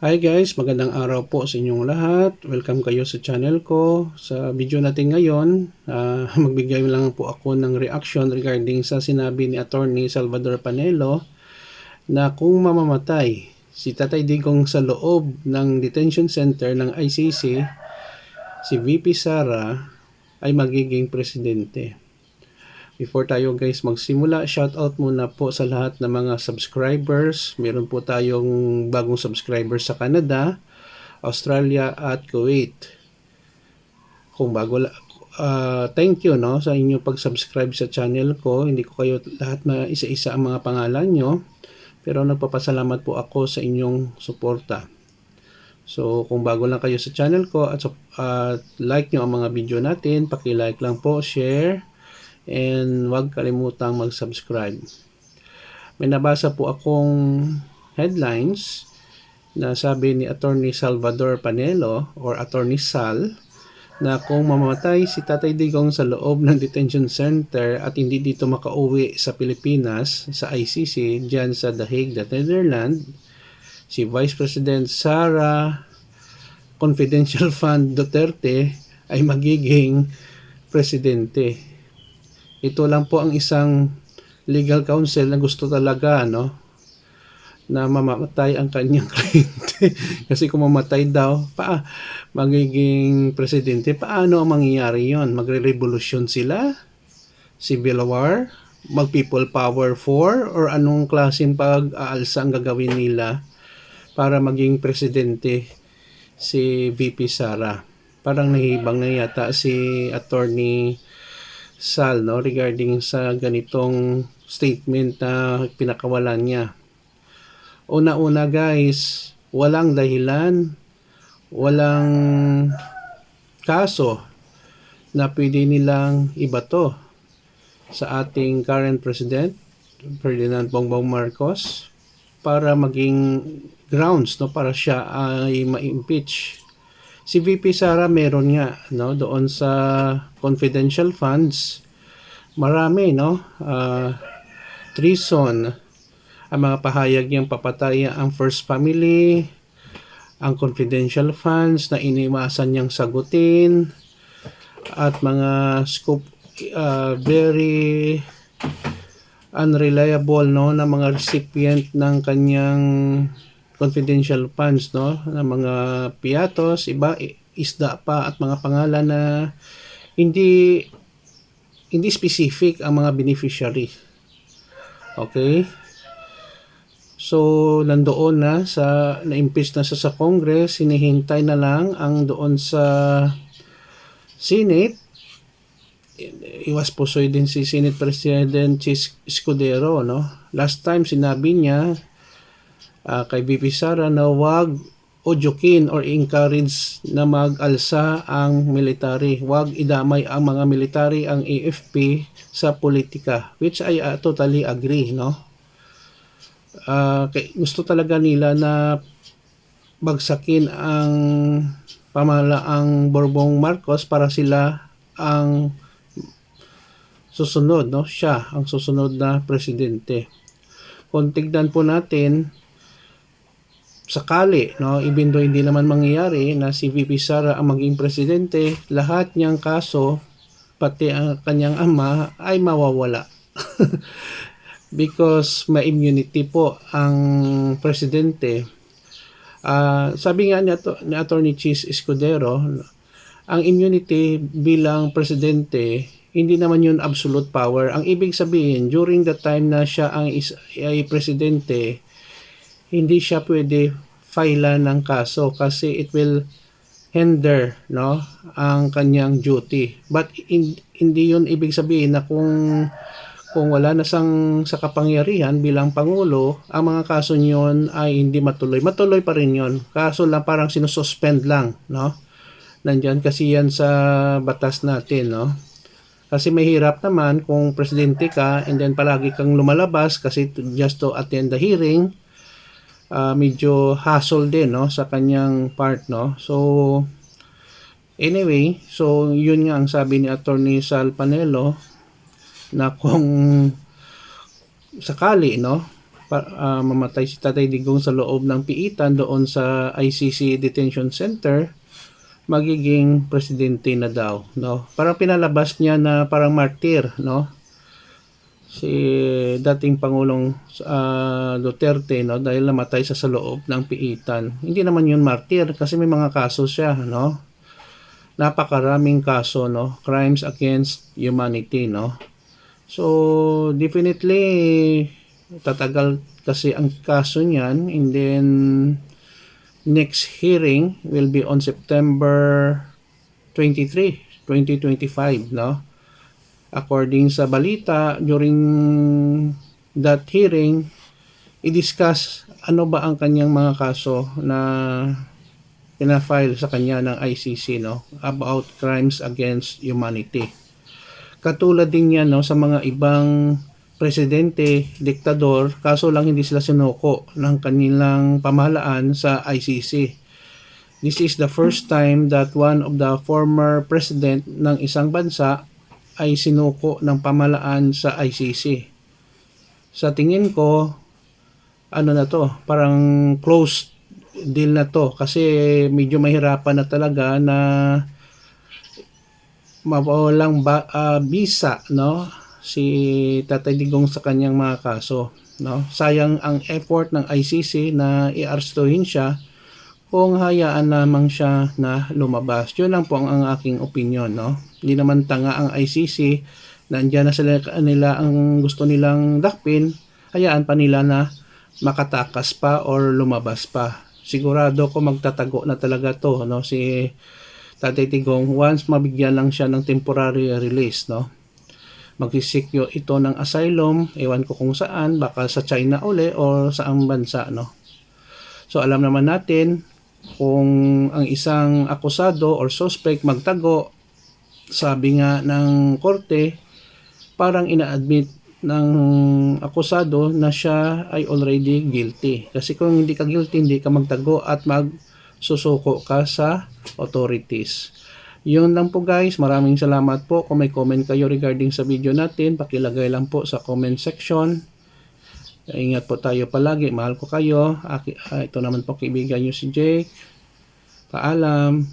Hi guys, magandang araw po sa inyong lahat. Welcome kayo sa channel ko. Sa video natin ngayon, uh, magbigay lang po ako ng reaction regarding sa sinabi ni Attorney Salvador Panelo na kung mamamatay si Tatay Digong sa loob ng detention center ng ICC, si VP Sara ay magiging presidente. Before tayo guys magsimula, shoutout muna po sa lahat ng mga subscribers. Meron po tayong bagong subscribers sa Canada, Australia at Kuwait. Kung bago uh, thank you no sa inyo pag-subscribe sa channel ko. Hindi ko kayo lahat na isa-isa ang mga pangalan nyo. Pero nagpapasalamat po ako sa inyong suporta. So, kung bago lang kayo sa channel ko at uh, like nyo ang mga video natin, paki-like lang po, share, and huwag kalimutang mag-subscribe. May nabasa po akong headlines na sabi ni Attorney Salvador Panelo or Attorney Sal na kung mamamatay si Tatay Digong sa loob ng detention center at hindi dito makauwi sa Pilipinas sa ICC diyan sa The Hague, the Netherlands, si Vice President Sara Confidential Fund Duterte ay magiging presidente. Ito lang po ang isang legal counsel na gusto talaga no na mamamatay ang kanyang kliyente. Kasi kung mamatay daw, pa magiging presidente, paano ang mangyayari yon? Magre-revolution sila? Civil war? Mag-people power for? Or anong klaseng pag-aalsa ang gagawin nila para maging presidente si VP Sara? Parang nahibang na yata si attorney Sal no regarding sa ganitong statement na pinakawalan niya. Una-una guys, walang dahilan, walang kaso na pwede nilang ibato sa ating current president Ferdinand Bongbong Marcos para maging grounds no para siya ay ma-impeach Si VP Sara meron nga no doon sa confidential funds. Marami no uh, treason ang mga pahayag niyang papataya ang first family, ang confidential funds na iniwasan niyang sagutin at mga scoop uh, very unreliable no na mga recipient ng kanyang confidential funds no ng mga piatos, iba isda pa at mga pangalan na hindi hindi specific ang mga beneficiary. Okay? So, nandoon na sa na-impeach na sa sa Congress, hinihintay na lang ang doon sa Senate. Iwas pusoy din si Senate President Chis Escudero, no? Last time sinabi niya uh, kay VP Sara na wag ojukin or encourage na mag-alsa ang military. Wag idamay ang mga military ang AFP sa politika, which I uh, totally agree, no? Uh, gusto talaga nila na bagsakin ang pamalaang Borbong Marcos para sila ang susunod, no? Siya ang susunod na presidente. Kung tignan po natin, sakali, no, even though hindi naman mangyayari na si VP Sara ang maging presidente, lahat niyang kaso, pati ang kanyang ama, ay mawawala. Because may immunity po ang presidente. Uh, sabi nga ni, ni Attorney Cheese Escudero, ang immunity bilang presidente, hindi naman yun absolute power. Ang ibig sabihin, during the time na siya ang is, ay presidente, hindi siya pwede file ng kaso kasi it will hinder no ang kanyang duty. But in, hindi yun ibig sabihin na kung kung wala na sang sa kapangyarihan bilang pangulo ang mga kaso niyon ay hindi matuloy. Matuloy pa rin yon kaso lang parang sinususpend lang no? Nandiyan kasi yan sa batas natin no? Kasi mahirap naman kung presidente ka and then palagi kang lumalabas kasi to, just to attend the hearing uh, medyo hassle din no sa kanyang part no. So anyway, so yun nga ang sabi ni Attorney Sal Panelo na kung sakali no ah, mamatay si Tatay Digong sa loob ng piitan doon sa ICC Detention Center, magiging presidente na daw, no? Parang pinalabas niya na parang martir, no? Si dating Pangulong ah, Duterte, no? Dahil namatay sa sa loob ng piitan. Hindi naman yun martir kasi may mga kaso siya, no? Napakaraming kaso, no? Crimes against humanity, no? So, definitely, tatagal kasi ang kaso niyan and then next hearing will be on September 23, 2025, no? According sa balita, during that hearing, i-discuss ano ba ang kanyang mga kaso na pinafile sa kanya ng ICC, no? About crimes against humanity. Katulad din yan, no, sa mga ibang presidente, diktador, kaso lang hindi sila sinuko ng kanilang pamahalaan sa ICC. This is the first time that one of the former president ng isang bansa ay sinuko ng pamahalaan sa ICC. Sa tingin ko, ano na to, parang closed deal na to kasi medyo mahirapan na talaga na mawalang ba, ah, bisa no si Tatay Digong sa kanyang mga kaso no sayang ang effort ng ICC na i-arrestuhin siya kung hayaan lamang siya na lumabas yun lang po ang, ang aking opinion no? Hindi naman tanga ang ICC nandiyan na sila nila ang gusto nilang dakpin. Hayaan pa nila na makatakas pa or lumabas pa. Sigurado ko magtatago na talaga to no? Si Tatay Tigong once mabigyan lang siya ng temporary release, no? Magsisikyo ito ng asylum, ewan ko kung saan, baka sa China uli o sa ang bansa, no? So alam naman natin kung ang isang akusado or suspect magtago, sabi nga ng korte, parang ina-admit ng akusado na siya ay already guilty. Kasi kung hindi ka guilty, hindi ka magtago at magsusuko ka sa authorities. Yun lang po guys. Maraming salamat po. Kung may comment kayo regarding sa video natin, pakilagay lang po sa comment section. Ingat po tayo palagi. Mahal ko kayo. Ah, ito naman po kaibigan nyo si Jake. Paalam.